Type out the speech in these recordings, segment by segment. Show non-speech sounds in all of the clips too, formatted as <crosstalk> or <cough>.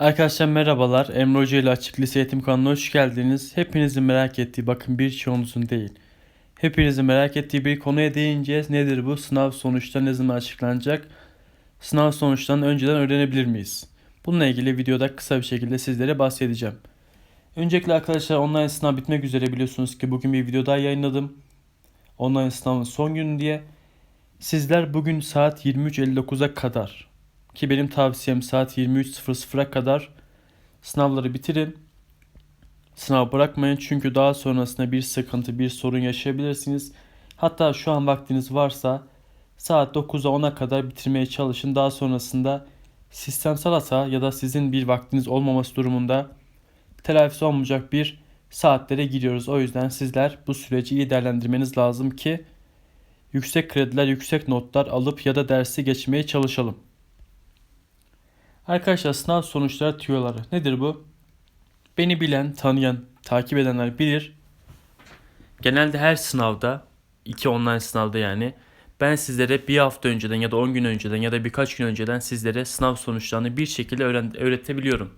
Arkadaşlar merhabalar. Emre Hoca ile Açık Lise Eğitim kanalına hoş geldiniz. Hepinizin merak ettiği, bakın birçoğunuzun değil. Hepinizin merak ettiği bir konuya değineceğiz. Nedir bu? Sınav sonuçları ne zaman açıklanacak? Sınav sonuçlarını önceden öğrenebilir miyiz? Bununla ilgili videoda kısa bir şekilde sizlere bahsedeceğim. Öncelikle arkadaşlar online sınav bitmek üzere biliyorsunuz ki bugün bir video daha yayınladım. Online sınavın son günü diye. Sizler bugün saat 23.59'a kadar ki benim tavsiyem saat 23.00'a kadar sınavları bitirin. Sınav bırakmayın çünkü daha sonrasında bir sıkıntı, bir sorun yaşayabilirsiniz. Hatta şu an vaktiniz varsa saat 9'a 10'a kadar bitirmeye çalışın. Daha sonrasında sistemsel hata ya da sizin bir vaktiniz olmaması durumunda telafisi olmayacak bir saatlere giriyoruz. O yüzden sizler bu süreci iyi değerlendirmeniz lazım ki yüksek krediler, yüksek notlar alıp ya da dersi geçmeye çalışalım. Arkadaşlar sınav sonuçları tüyoları. Nedir bu? Beni bilen, tanıyan, takip edenler bilir. Genelde her sınavda, iki online sınavda yani ben sizlere bir hafta önceden ya da 10 gün önceden ya da birkaç gün önceden sizlere sınav sonuçlarını bir şekilde öğren- öğretebiliyorum.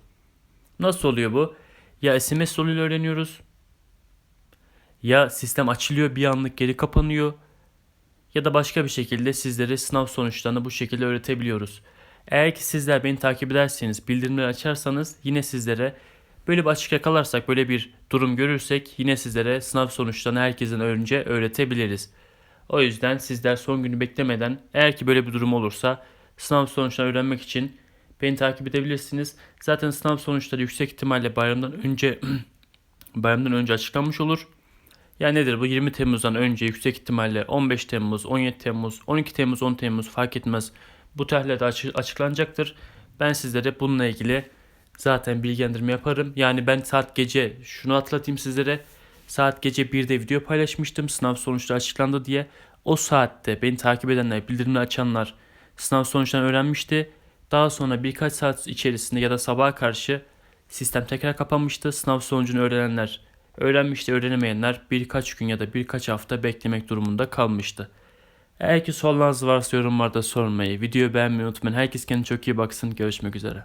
Nasıl oluyor bu? Ya SMS yoluyla öğreniyoruz. Ya sistem açılıyor bir anlık geri kapanıyor. Ya da başka bir şekilde sizlere sınav sonuçlarını bu şekilde öğretebiliyoruz. Eğer ki sizler beni takip ederseniz, bildirimleri açarsanız yine sizlere böyle bir açık yakalarsak, böyle bir durum görürsek yine sizlere sınav sonuçlarını herkesten önce öğretebiliriz. O yüzden sizler son günü beklemeden eğer ki böyle bir durum olursa sınav sonuçlarını öğrenmek için beni takip edebilirsiniz. Zaten sınav sonuçları yüksek ihtimalle bayramdan önce <clears throat> bayramdan önce açıklanmış olur. Yani nedir bu 20 Temmuz'dan önce yüksek ihtimalle 15 Temmuz, 17 Temmuz, 12 Temmuz, 10 Temmuz fark etmez. Bu açı- açıklanacaktır. Ben sizlere bununla ilgili zaten bilgilendirme yaparım. Yani ben saat gece şunu atlatayım sizlere. Saat gece 1'de video paylaşmıştım sınav sonuçları açıklandı diye. O saatte beni takip edenler, bildirimleri açanlar sınav sonuçlarını öğrenmişti. Daha sonra birkaç saat içerisinde ya da sabaha karşı sistem tekrar kapanmıştı. Sınav sonucunu öğrenenler öğrenmişti, öğrenemeyenler birkaç gün ya da birkaç hafta beklemek durumunda kalmıştı. Eğer ki sorularınız varsa yorumlarda sormayı, videoyu beğenmeyi unutmayın. Herkes kendine çok iyi baksın. Görüşmek üzere.